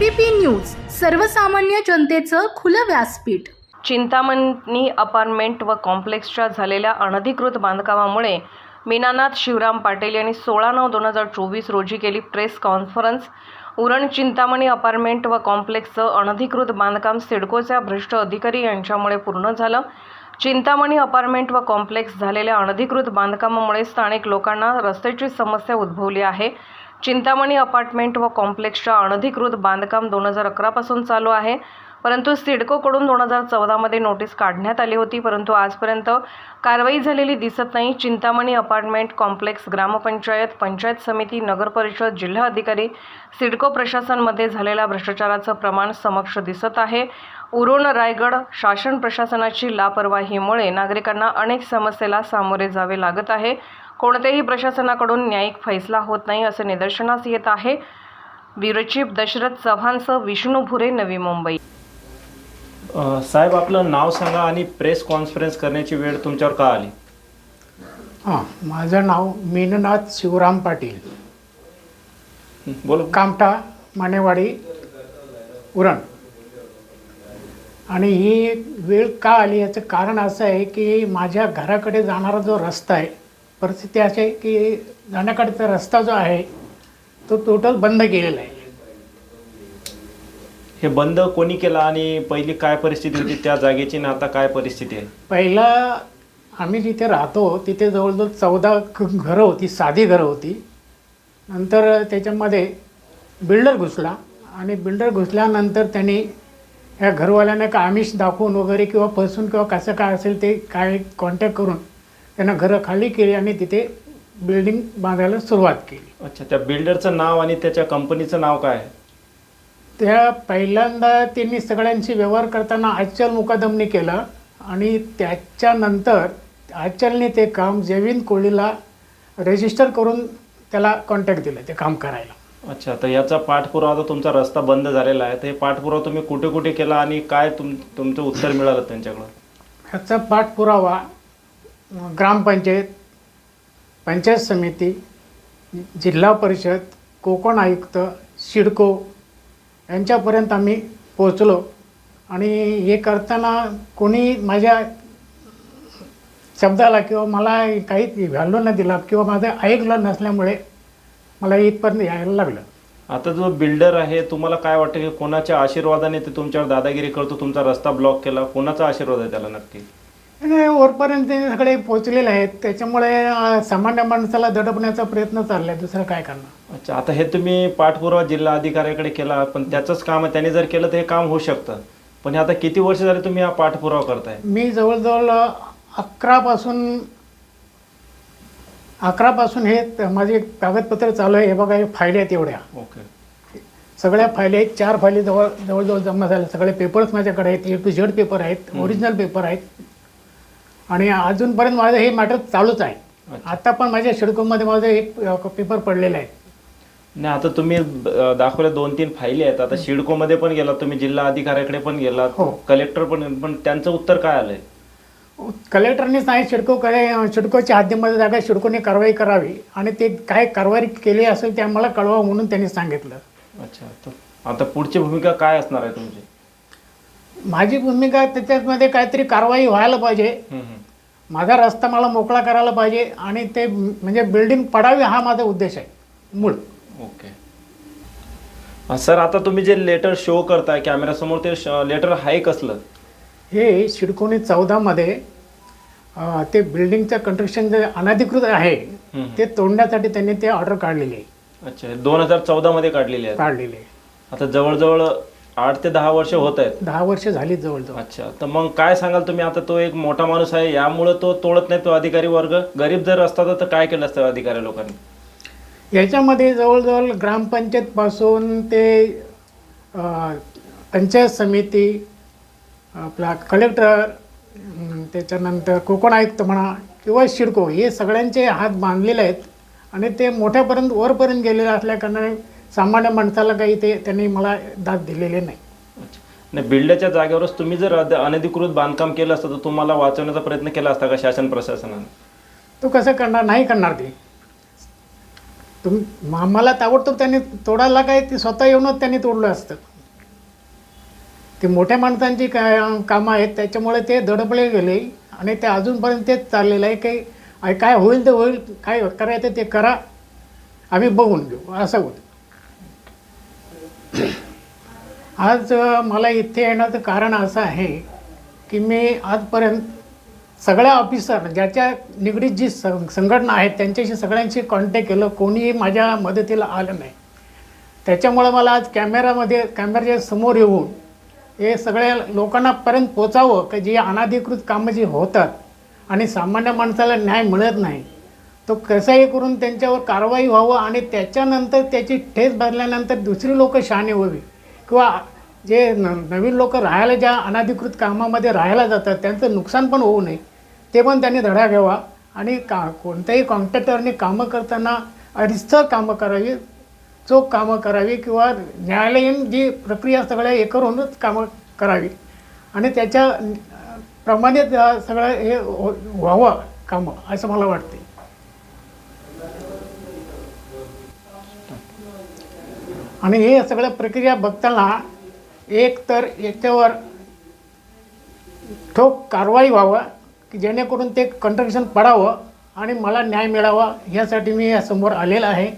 ABP news सर्वसामान्य जनतेचं खुलं व्यासपीठ. चिंतामणी अपार्टमेंट व कॉम्प्लेक्सच्या झालेल्या अनधिकृत बांधकामामुळे मीनानाथ शिवराम पाटील यांनी सोळा नऊ दोन हजार चोवीस रोजी केली press conference. Uran Chintamani apartment व कॉम्प्लेक्सचं अनधिकृत बांधकाम सिडकोच्या भ्रष्ट अधिकारी यांच्यामुळे पूर्ण झालं. चिंतामणी अपार्टमेंट व कॉम्प्लेक्स झालेल्या अनधिकृत बांधकामामुळे स्थानिक लोकांना रस्त्याची समस्या उद्भवली आहे. चिंतामणी अपार्टमेंट व कॉम्प्लेक्सच्या अनधिकृत बांधकाम दोन हजार अकरापासून चालू आहे. परंतु सिडकोकडून दोन हजार चौदामध्ये नोटीस काढण्यात आली होती परंतु आजपर्यंत कारवाई झालेली दिसत नाही. चिंतामणी अपार्टमेंट कॉम्प्लेक्स ग्रामपंचायत पंचायत समिती नगरपरिषद जिल्हा अधिकारी सिडको प्रशासनमध्ये झालेल्या भ्रष्टाचाराचं प्रमाण समक्ष दिसत आहे. उरण रायगड शासन प्रशासनाची लापरवाहीमुळे नागरिकांना अनेक समस्येला सामोरे जावे लागत आहे. कोणत्याही प्रशासनाकडून न्यायिक फैसला होत नाही असे निदर्शनास येत आहे. ब्युरो चीफ दशरथ चव्हाणसह विष्णू भुरे नवी मुंबई. साहेब आपलं नाव सांगा आणि प्रेस कॉन्फरन्स करण्याची वेळ तुमच्यावर का आली? हां माझं नाव मीननाथ शिवराम पाटील. बोला. कामठा मानेवाडी उरण. आणि ही वेळ का आली याचं कारण असं आहे की माझ्या घराकडे जाणारा जो रस्ता आहे परिस्थिती अशी आहे की जाण्याकडचा रस्ता जो आहे तो टोटल बंद केलेला आहे. हे बंद कोणी केला आणि पहिली काय परिस्थिती होती त्या जागेची आणि आता काय परिस्थिती आहे? पहिला आम्ही जिथे राहतो तिथे जवळजवळ चौदा घरं होती साधी घरं होती. नंतर त्याच्यामध्ये बिल्डर घुसला आणि बिल्डर घुसल्यानंतर त्यांनी ह्या घरवाल्यांना का आमिष दाखवून वगैरे किंवा फसून किंवा कसं काय असेल ते काय कॉन्टॅक्ट करून त्यांना घरं खाली केली आणि तिथे बिल्डिंग बांधायला सुरुवात केली. अच्छा त्या बिल्डरचं नाव आणि त्याच्या कंपनीचं नाव काय? आहे त्या पहिल्यांदा त्यांनी सगळ्यांशी व्यवहार करताना आचल मुकादमनी केलं आणि त्याच्यानंतर आचलने ते काम जयविंद कोहलीला रेजिस्टर करून त्याला कॉन्टॅक्ट दिलं ते काम करायला. अच्छा तर याचा पाठपुरावा आता तुमचा रस्ता बंद झालेला आहे. तर हे पाठपुरावा तुम्ही कुठे कुठे केला आणि काय तुम तुमचं उत्तर मिळालं त्यांच्याकडं? ह्याचा पाठपुरावा ग्रामपंचायत पंचायत समिती जिल्हा परिषद कोकण आयुक्त सिडको यांच्यापर्यंत आम्ही पोचलो आणि हे करताना कोणी माझ्या शब्दाला किंवा मला काही व्हॅल्यू न दिला किंवा माझं ऐकलं नसल्यामुळे मला इथपर्यंत यायला लागलं. आता जो बिल्डर आहे तुम्हाला काय वाटतं की कोणाच्या आशीर्वादाने ते तुमच्यावर दादागिरी करतो तुमचा रस्ता ब्लॉक केला कोणाचा आशीर्वाद आहे त्याला नक्की? आणि वरपर्यंत ते सगळे पोचलेले आहेत. त्याच्यामुळे अं, सामान्य माणसाला दडपण्याचा प्रयत्न चाललाय. दुसरं काय करणार? अच्छा आता हे तुम्ही पाठपुरावा जिल्हा अधिकाऱ्याकडे केला पण त्याचंच काम आहे. त्याने जर केलं तर हे काम होऊ शकतं. पण हे आता किती वर्ष झाले तुम्ही हा पाठपुरावा करताय? मी जवळजवळ अकरापासून अकरापासून हे त- माझे कागदपत्र चालू आहे. हे बघा हे फायली आहेत एवढ्या. ओके. सगळ्या फायली आहेत. चार फायली जवळ जवळजवळ जमा झाल्या. सगळे पेपर्स माझ्याकडे आहेत. ए टू झेड पेपर आहेत. ओरिजिनल पेपर आहेत. आणि अजूनपर्यंत माझं हे मॅटर चालूच आहे. आता पण माझ्या शेडकोमध्ये माझे एक पेपर पडलेले आहेत नाही आता तुम्ही दाखवल्या दोन तीन फायली आहेत. आता शिडकोमध्ये पण गेलात तुम्ही जिल्हा अधिकाऱ्याकडे पण गेलात. हो. कलेक्टर पण पण त्यांचं उत्तर काय आलंय? कलेक्टरने सांगितलं शिडकोकडे शिडकोच्या हद्दीमध्ये जागा शिडकोने कारवाई करावी. आणि ते काय कारवाई केली असेल ते आम्हाला कळवा म्हणून त्यांनी सांगितलं. अच्छा आता पुढची भूमिका काय असणार आहे तुमची? माझी भूमिका त्याच्यामध्ये काहीतरी कारवाई व्हायला पाहिजे. माझा रस्ता मला मोकळा करायला पाहिजे आणि ते म्हणजे बिल्डिंग पडावी हा माझा उद्देश आहे मूळ. ओके. सर आता तुम्ही जे लेटर शो करताय कॅमेऱ्यासमोर ते लेटर आहे कसलं? हे शिडकोणी चौदामध्ये ते बिल्डिंगचं कन्स्ट्रक्शन जे अनधिकृत आहे. ते तोडण्यासाठी त्यांनी ते ऑर्डर काढलेली आहे. अच्छा दोन हजार चौदा मध्ये काढलेली आहे. काढलेली आहे. आता जवळजवळ आठ ते दहा वर्ष होत आहेत. दहा वर्ष झाली जवळजवळ. अच्छा तर मग काय सांगाल तुम्ही? आता तो एक मोठा माणूस आहे यामुळे तो तोडत नाही तो अधिकारी वर्ग? गरीब जर असता तर काय केलं असतं अधिकारी लोकांनी? याच्यामध्ये जवळजवळ ग्रामपंचायतपासून ते अं, पंचायत समिती आपला कलेक्टर त्याच्यानंतर कोकण आयुक्त म्हणा किंवा शिडको हे सगळ्यांचे हात बांधलेले आहेत. आणि ते मोठ्यापर्यंत वरपर्यंत गेलेले असल्याकारणाने सामान्य माणसाला काही ते त्यांनी मला दाद दिलेले नाही. नाही बिल्डच्या जागेवरच तुम्ही जर अनधिकृत बांधकाम केलं असतं तर तुम्हाला वाचवण्याचा प्रयत्न केला असता का शासन प्रशासनाने? तो कसं करणार? नाही करणार ते. तुम आम्हाला ताबडतोब त्यांनी तोडायला काय ते स्वतः येऊनच त्यांनी तोडलं असतं. ती मोठ्या माणसांची का कामं आहेत त्याच्यामुळे ते दडपले गेले आणि ते अजूनपर्यंत तेच चाललेलं आहे. की आ- काय होईल ते होईल काय करायचं ते करा. आम्ही बघून घेऊ. असं होतं. आज मला इथे येण्याचं कारण असं आहे की मी आजपर्यंत सगळ्या ऑफिसर ज्याच्या निगडीत जी सं संघटना आहेत त्यांच्याशी सगळ्यांशी कॉन्टॅक्ट केलं कोणीही माझ्या मदतीला आलं नाही. त्याच्यामुळं मला आज कॅमेरामध्ये कॅमेऱ्याच्या समोर येऊन हे सगळ्या लोकांनापर्यंत पोचावं की जी अनाधिकृत कामं जी होतात आणि सामान्य माणसाला न्याय मिळत नाही तो कसंही करून त्यांच्यावर कारवाई व्हावं आणि त्याच्यानंतर त्याची ठेस भरल्यानंतर दुसरी लोक शहाणे व्हावी. किंवा जे न नवीन लोक राहायला ज्या अनाधिकृत कामामध्ये राहायला जातात त्यांचं नुकसान पण होऊ नये. ते पण त्यांनी धडा घ्यावा. आणि का कोणत्याही कॉन्ट्रॅक्टरने कामं करताना अरिस्तर कामं करावी चोख कामं करावी किंवा न्यायालयीन जी प्रक्रिया सगळ्या हे करूनच कामं करावी. आणि त्याच्या प्रमाणे सगळं हे हो- व्हावं कामं असं मला वाटते आणि हे सगळं प्रक्रिया बघताना एक तर याच्यावर ठोक कारवाई व्हावं की जेणेकरून ते कंट्रक्शन पडावं आणि मला न्याय मिळावा यासाठी मी या समोर आलेला आहे.